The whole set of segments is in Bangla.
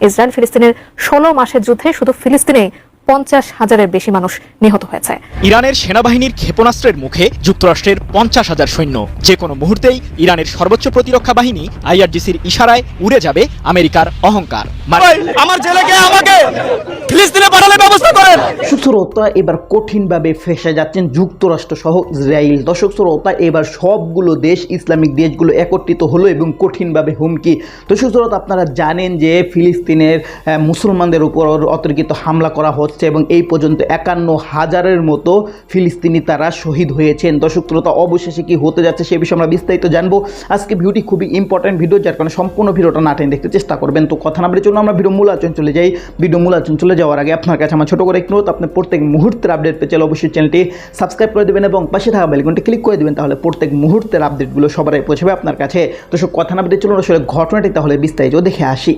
ইসরায়েল ফিলিস্তিনের ষোলো মাসের যুদ্ধে শুধু ফিলিস্তিনে পঞ্চাশ হাজারের বেশি মানুষ নিহত হয়েছে। ইরানের সেনাবাহিনীর ক্ষেপণাস্ত্রের মুখে যুক্তরাষ্ট্রের পঞ্চাশ হাজার সৈন্য। যে কোনো মুহূর্তেই ইরানের সর্বোচ্চ প্রতিরক্ষা বাহিনী আইআরডিসির ইশারায় উড়ে যাবে আমেরিকার অহংকার। আমার ছেলেকে আমাকে ফিলিস্তিনে পাঠানোর ব্যবস্থা শ্রোতা এবার কঠিনভাবে ফেসে যাচ্ছেন যুক্তরাষ্ট্র সহ ইসরায়েল। দর্শক শ্রোতা, এবার সবগুলো দেশ, ইসলামিক দেশগুলো একত্রিত হলো এবং কঠিনভাবে হুমকি। দর্শক শ্রোতা আপনারা জানেন যে ফিলিস্তিনের মুসলমানদের উপর অতর্কিত হামলা করা হচ্ছে এবং এই পর্যন্ত একান্ন হাজারের মতো ফিলিস্তিনি তারা শহীদ হয়েছেন। দর্শক শ্রোতা, অবশেষে কি হতে যাচ্ছে সে বিষয়ে আমরা বিস্তারিত জানব। আজকে ভিডিওটি খুবই ইম্পর্ট্যান্ট ভিডিও যার কারণে সম্পূর্ণ ভিডিওটা না টেনে দেখতে চেষ্টা করবেন। তো কথা না বলে চলুন আমরা ভিডিও মূল আলোচনা চলে যাই। ভিডিও মূল আলোচনা চলে যাওয়ার আগে আপনার কাছে আমার ছোট করে অনুরোধ আপনি প্রত্যেক মুহূর্তের আপডেট পেয়ে চলে অবশ্যই চ্যানেলটি সাবস্ক্রাইব করে দেবেন এবং পাশে থাকা বেলকনটি ক্লিক করে দেবেন, তাহলে প্রত্যেক মুহূর্তের আপডেটগুলো সবার আগে পৌঁছাবে আপনার কাছে। তো সব কথা না বলে চলুন, আসলে ঘটনাটি তাহলে বিস্তারিত দেখে আসি।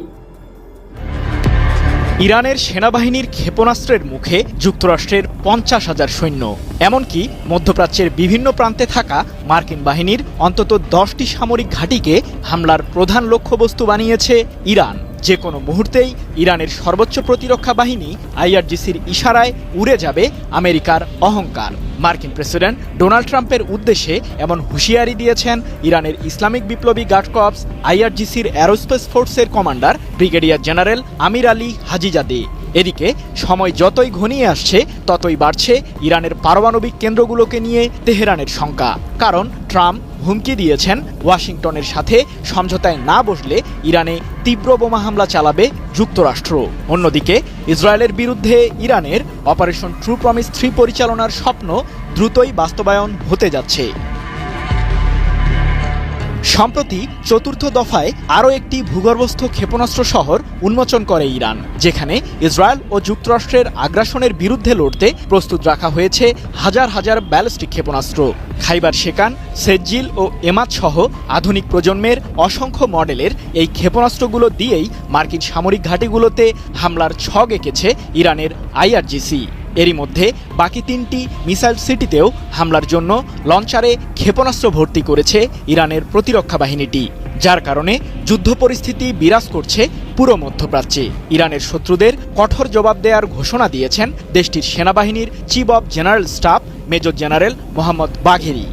ইরানের সেনাবাহিনীর ক্ষেপণাস্ত্রের মুখে যুক্তরাষ্ট্রের পঞ্চাশ হাজার সৈন্য, এমনকি মধ্যপ্রাচ্যের বিভিন্ন প্রান্তে থাকা মার্কিন বাহিনীর অন্তত দশটি সামরিক ঘাঁটিকে হামলার প্রধান লক্ষ্যবস্তু বানিয়েছে ইরান। যে কোনো মুহূর্তেই ইরানের সর্বোচ্চ প্রতিরক্ষা বাহিনী আইআরজিসির ইশারায় উড়ে যাবে আমেরিকার অহংকার। মার্কিন প্রেসিডেন্ট ডোনাল্ড ট্রাম্পের উদ্দেশ্যে এমন হুঁশিয়ারি দিয়েছেন ইরানের ইসলামিক বিপ্লবী গার্ড কর্পস আইআরজিসির অ্যারোস্পেস ফোর্সের commander brigadier general Amir Ali Hajizadeh. এদিকে, সময় যতই ঘনিয়ে আসছে, ততই বাড়ছে ইরানের পারমাণবিক কেন্দ্রগুলোকে নিয়ে তেহরানের শঙ্কা। কারণ ট্রাম্প হুমকি দিয়েছেন ওয়াশিংটনের সাথে সমঝোতায় না বসলে ইরানে তীব্র বোমা হামলা চালাবে যুক্তরাষ্ট্র। অন্যদিকে, ইসরায়েলের বিরুদ্ধে ইরানের অপারেশন ট্রু প্রমিস থ্রি পরিচালনার স্বপ্ন দ্রুতই বাস্তবায়ন হতে যাচ্ছে। সম্প্রতি চতুর্থ দফায় আরও একটি ভূগর্ভস্থ ক্ষেপণাস্ত্র শহর উন্মোচন করে ইরান, যেখানে ইসরায়েল ও যুক্তরাষ্ট্রের আগ্রাসনের বিরুদ্ধে লড়তে প্রস্তুত রাখা হয়েছে হাজার হাজার ব্যালিস্টিক ক্ষেপণাস্ত্র। খাইবার শেকান সেজ্জিল ও এমাত সহ আধুনিক প্রজন্মের অসংখ্য মডেলের এই ক্ষেপণাস্ত্রগুলো দিয়েই মার্কিন সামরিক ঘাঁটিগুলোতে হামলার ছক এঁকেছে ইরানের আইআরজিসি। এরই মধ্যে বাকি তিনটি মিসাইল সিটিতেও হামলার জন্য লঞ্চারে ক্ষেপণাস্ত্র ভর্তি করেছে ইরানের প্রতিরক্ষা বাহিনীটি, যার কারণে যুদ্ধ পরিস্থিতি বিরাজ করছে পুরো মধ্যপ্রাচ্যে। ইরানের শত্রুদের কঠোর জবাব দেওয়ার ঘোষণা দিয়েছেন দেশটির সেনাবাহিনীর chief of general staff, major general Mohammad Bagheri.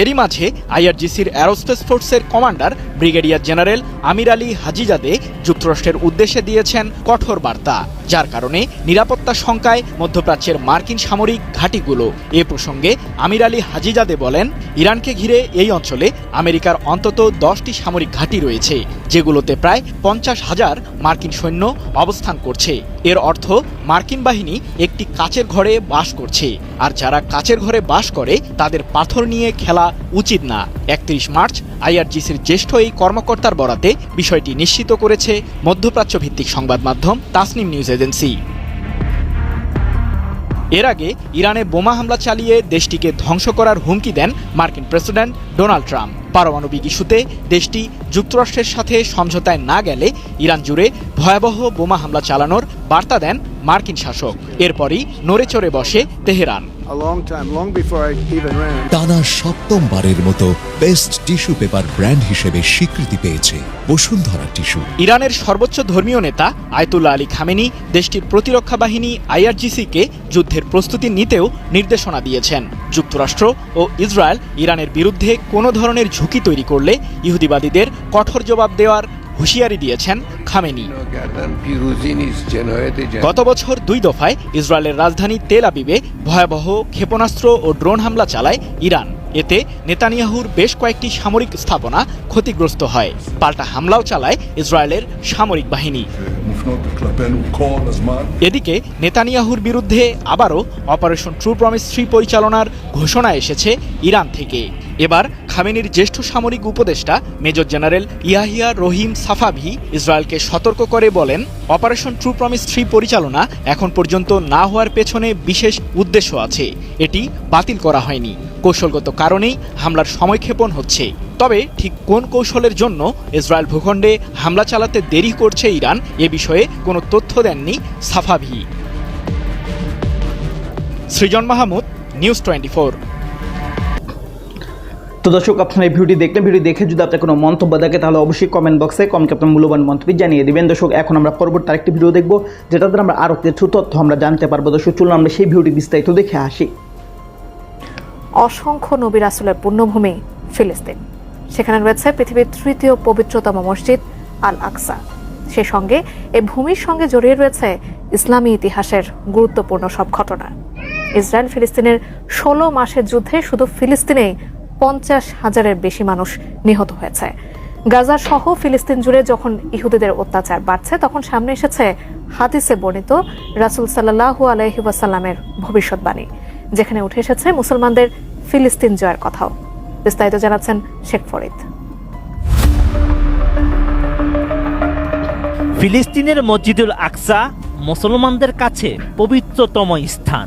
এরই মাঝে আইআরজিসির অ্যারোস্পেস ফোর্সের commander, brigadier general Amir Ali Hajizadeh যুক্তরাষ্ট্রের উদ্দেশ্যে দিয়েছেন কঠোর বার্তা। যার কারণে নিরাপত্তা শঙ্কায় মধ্যপ্রাচ্যের মার্কিন সামরিক ঘাঁটিগুলো। এ প্রসঙ্গে আমির আলী হাজিজাদে বলেন, ইরানকে ঘিরে এই অঞ্চলে আমেরিকার অন্তত দশটি সামরিক ঘাঁটি রয়েছে, যেগুলোতে প্রায় পঞ্চাশ হাজার মার্কিন সৈন্য অবস্থান করছে। এর অর্থ মার্কিন বাহিনী একটি কাচের ঘরে বাস করছে, আর যারা কাচের ঘরে বাস করে তাদের পাথর নিয়ে খেলা উচিত না। একত্রিশ মার্চ আইআরজিসির জ্যেষ্ঠ এই কর্মকর্তার বরাতে বিষয়টি নিশ্চিত করেছে মধ্যপ্রাচ্য ভিত্তিক সংবাদ মাধ্যম তাসনিম নিউজ এজেন্সি। এর আগে ইরানে বোমা হামলা চালিয়ে দেশটিকে ধ্বংস করার হুমকি দেন মার্কিন প্রেসিডেন্ট ডোনাল্ড ট্রাম্প। পারমাণবিক ইস্যুতে দেশটি যুক্তরাষ্ট্রের সাথে সমঝোতায় না গেলে ইরান জুড়ে ভয়াবহ বোমা হামলা চালানোর বার্তা দেন মার্কিন শাসক। এরপরই নড়ে চড়ে বসে তেহরান. টানা সপ্তমবারের মতো বেস্ট টিস্যু পেপার ব্র্যান্ড হিসেবে স্বীকৃতি পেয়েছে বসুন্ধরা টিস্যু। ইরানের সর্বোচ্চ ধর্মীয় নেতা আয়তুল্লাহ আলী খামেনি দেশটির প্রতিরক্ষা বাহিনী আইআরজিসিকে যুদ্ধের প্রস্তুতি নিতেও নির্দেশনা দিয়েছেন। যুক্তরাষ্ট্র ও ইসরায়েল ইরানের বিরুদ্ধে কোনো ধরনের ঝুঁকি তৈরি করলে ইহুদিবাদীদের কঠোর জবাব দেওয়ার হুঁশিয়ারি দিয়েছেন খামেনি। গত বছর দুই দফায় ইসরায়েলের রাজধানী তেল আবিবে ভয়াবহ ক্ষেপণাস্ত্র ও ড্রোন হামলা চালায় ইরান। এতে নেতানিয়াহুর বেশ কয়েকটি সামরিক স্থাপনা ক্ষতিগ্রস্ত হয়। পাল্টা হামলাও চালায় ইসরায়েলের সামরিক বাহিনী। এদিকে নেতানিয়াহুর বিরুদ্ধে আবারও অপারেশন ট্রু প্রমিস থ্রি পরিচালনার ঘোষণা এসেছে ইরান থেকে। এবার খামেনির জ্যেষ্ঠ সামরিক উপদেষ্টা major general Yahya Rahim Safavi ইসরায়েলকে সতর্ক করে বলেন, অপারেশন ট্রু প্রমিস থ্রি পরিচালনা এখন পর্যন্ত না হওয়ার পেছনে বিশেষ উদ্দেশ্য আছে। এটি বাতিল করা হয়নি। কৌশলগত কারণেই হামলার সময়ক্ষেপণ হচ্ছে। তবে ঠিক কোন কৌশলের জন্য ইসরায়েল ভূখণ্ডে হামলা চালাতে দেরি করছে ইরান, এ বিষয়ে কোনো তথ্য দেননি Safavi. Srijan Mahmud, news twenty তো দর্শক, আপনারা এই ভিডিওটি দেখলেন ভিডিও দেখে যদি আপনার কোনো মন্তব্য থাকে, তাহলে অবশ্যই কমেন্ট বক্সে কমেন্ট আপনার মূল্যবান মন্তব্য জানিয়ে দিবেন। দর্শক, এখন আমরা পরবর্তী আরেকটি ভিডিও দেখব যেটাতে আমরা আরও কিছু তথ্য আমরা জানতে পারব। দর্শক, চলুন আমরা সেই ভিডিওটি বিস্তারিত দেখে আসি। অসংখ্য নবী রাসুলের পুণ্যভূমি ফিলিস্তিন। সেখানে রয়েছে পৃথিবীর তৃতীয় পবিত্রতম মসজিদ আল আকসা সে সঙ্গে এ ভূমির সঙ্গে জড়িয়ে রয়েছে ইসলামী ইতিহাসের গুরুত্বপূর্ণ সব ঘটনা। ইসরায়েল ফিলিস্তিনের ষোলো মাসের যুদ্ধে শুধু ফিলিস্তিনেই পঞ্চাশ হাজারের বেশি মানুষ নিহত হয়েছে। গাজা সহ ফিলিস্তিন জুড়ে যখন ইহুদিদের অত্যাচার বাড়ছে, তখন সামনে এসেছে হাদিসে বর্ণিত রাসুল সাল্লাহু আলহি ওয়াসাল্লামের ভবিষ্যৎবাণী, যেখানে উঠে এসেছে মুসলমানদের ফিলিস্তিন জয়ের কথাও। বিস্তারিত জানাচ্ছেন শেখ ফরিদ। ফিলিস্তিনের মসজিদুল আকসা মুসলমানদের কাছে পবিত্রতম স্থান,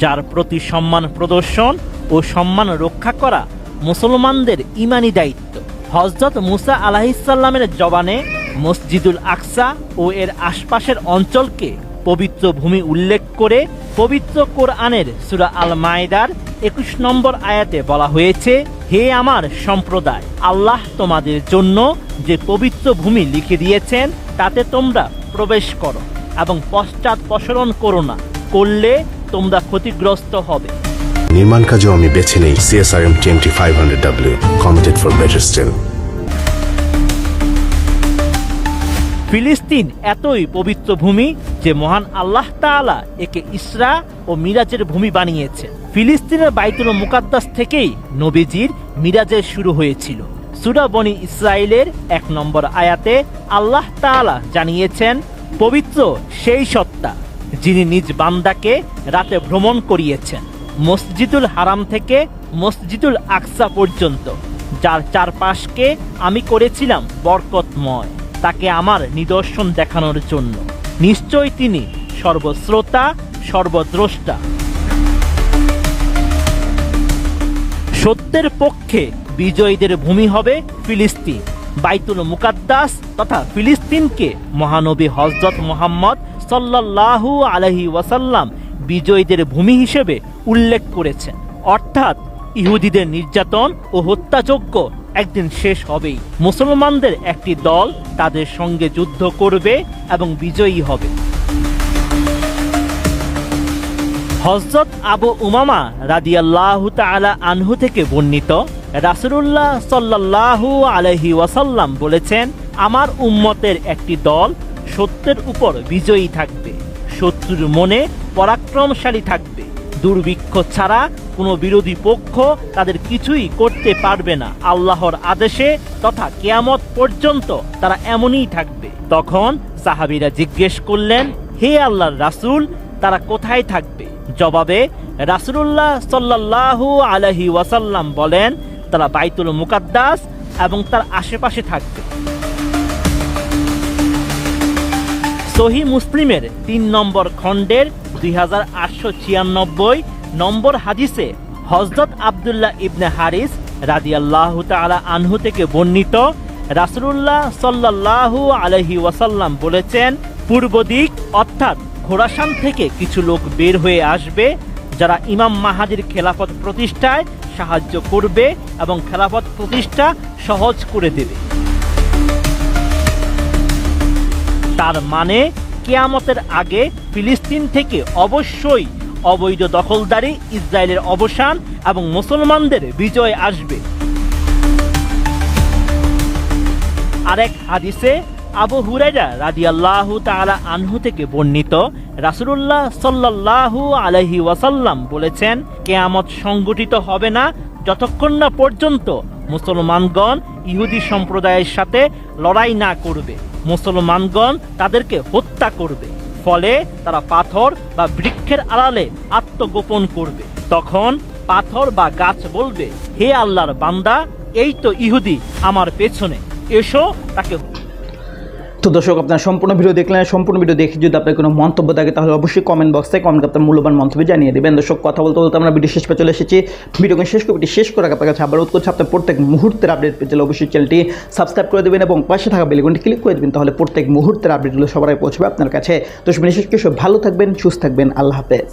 যার প্রতি সম্মান প্রদর্শন ও সম্মান রক্ষা করা মুসলমানদের ইমানি দায়িত্ব। হজরত মুসা আলাহিসাল্লামের জবানে মসজিদুল আকসা ও এর আশপাশের অঞ্চলকে পবিত্র ভূমি উল্লেখ করে পবিত্র কোরআনের সুরা আল মায়দার একুশ নম্বর আয়াতে বলা হয়েছে, হে আমার সম্প্রদায়, আল্লাহ তোমাদের জন্য যে পবিত্র ভূমি লিখে দিয়েছেন, তাতে তোমরা প্রবেশ করো এবং পশ্চাৎপসরণ করো না। করলে তোমরা ক্ষতিগ্রস্ত হবে। নির্মাণ কাজেও আমি বেছে নেই CSRM TMT five hundred W committed for better steel ফিলিস্তিন এতই পবিত্র ভূমি যে মহান আল্লাহ তাআলা একে ইসরা ও মিরাজের ভূমি বানিয়েছেন ফিলিস্তিনের বাইতুল মুকাদ্দাস থেকেই নবীজির মিরাজের শুরু হয়েছিল। সুরা বনি ইসরায়েলের এক নম্বর আয়াতে আল্লাহ তাআলা জানিয়েছেন, পবিত্র সেই সত্তা যিনি নিজ বান্দাকে রাতে ভ্রমণ করিয়েছেন। মসজিদুল হারাম থেকে মসজিদুল আকসা পর্যন্ত, যার চারপাশকে আমি করেছিলাম বরকতময়, তাকে আমার নিদর্শন দেখানোর জন্য। নিশ্চয় তিনি সর্বশ্রোতা, সর্বদ্রষ্টা। সত্যের পক্ষে বিজয়ীদের ভূমি হবে ফিলিস্তিন। বাইতুল মুকাদ্দাস তথা ফিলিস্তিনকে মহানবী হজরত মোহাম্মদ সাল্লাল্লাহু আলহি ওয়াসাল্লাম বিজয়ীদের ভূমি হিসেবে উল্লেখ করেছেন। অর্থাৎ ইহুদিদের নির্যাতন ও হত্যাযজ্ঞ একদিন শেষ হবেই। মুসলমানদের একটি দল তাদের সঙ্গে যুদ্ধ করবে এবং বিজয়ী হবে। হজরত আবু উমামা রাদিয়াল্লাহু তাআলা আনহু থেকে বর্ণিত রাসূলুল্লাহ সাল্লাল্লাহু আলাইহি ওয়াসাল্লাম বলেছেন, আমার উম্মতের একটি দল সত্যের উপর বিজয়ী থাকবে। শত্রুর মনে পরাক্রমশালী থাকবে। দুর্ভিক্ষ ছাড়া কোনো বিরোধী পক্ষ তাদের কিছুই করতে পারবে না। আল্লাহর আদেশে তথা কেয়ামত পর্যন্ত তারা এমনই থাকবে। তখন সাহাবিরা জিজ্ঞেস করলেন, হে আল্লাহর রাসূল, তারা কোথায় থাকবে? জবাবে, রাসূলুল্লাহ সাল্লাল্লাহু আলাইহি ওয়াসাল্লাম বলেন, তারা বাইতুল মুকাদ্দাস এবং তার আশেপাশে থাকবে। সহি মুসলিমের তিন নম্বর খণ্ডের দুই হাজার আটশো ছিয়ানব্বই নম্বর হাদিসে হজরত আবদুল্লাহ ইবনে হারিস রাদিয়াল্লাহু তাআলা আনহু থেকে বর্ণিত, রাসূলুল্লাহ সাল্লাল্লাহু আলাইহি ওয়াসাল্লাম বলেছেন, পূর্ব দিক অর্থাৎ খোরাসান থেকে কিছু লোক বের হয়ে আসবে, যারা ইমাম মাহাদির খেলাফত প্রতিষ্ঠায় সাহায্য করবে এবং খেলাফত প্রতিষ্ঠা সহজ করে দেবে। তার মানে কেয়ামতের আগে ফিলিস্তিন থেকে অবশ্যই অবৈধ দখলদারি, ইসরায়েলের অবসান এবং মুসলমানদের বিজয় আসবে। আরেক হাদিসে আবু হুরাইরা রাদিয়াল্লাহু তাআলা আনহু থেকে বর্ণিত রাসূলুল্লাহ সাল্লাল্লাহু আলাইহি ওয়াসাল্লাম বলেছেন, কেয়ামত সংগঠিত হবে না যতক্ষণ না পর্যন্ত মুসলমানগণ ইহুদি সম্প্রদায়ের সাথে লড়াই না করবে। মুসলমানগণ তাদেরকে হত্যা করবে। ফলে তারা পাথর বা বৃক্ষের আড়ালে আত্মগোপন করবে। তখন পাথর বা গাছ বলবে, হে আল্লাহর বান্দা, এই তো ইহুদি আমার পেছনে। এসো তাকে তো দর্শক, আপনার সম্পূর্ণ ভিডিও দেখলেন, সম্পূর্ণ ভিডিও দেখে যদি আপনার কোনো মন্তব্য থাকে, তাহলে অবশ্যই কমেন্ট বক্সে কমেন্ট আপনার মূল্যবান মন্তব্য জানিয়ে দেবেন। দর্শক, কথা বলতে বলতে আমরা ভিডিও শেষ পে চলে এসেছি। ভিডিওকে শেষ করে শেষ করে আপনার কাছে আবার করছি আপনার প্রত্যেক মুহূর্তের আপডেট পেতে চলে অবশ্যই চ্যানেলটি সাবস্ক্রাইব করে দেবেন এবং পাশে থাকা বেলগুনটি ক্লিক করে দেবেন, তাহলে প্রত্যেক মুহূর্তের আপডেটগুলো সবাই পৌঁছবে আপনার কাছে। তো বিশেষ কিছু ভালো থাকবেন, সুস্থ থাকবেন, আল্লাহ হাফেজ।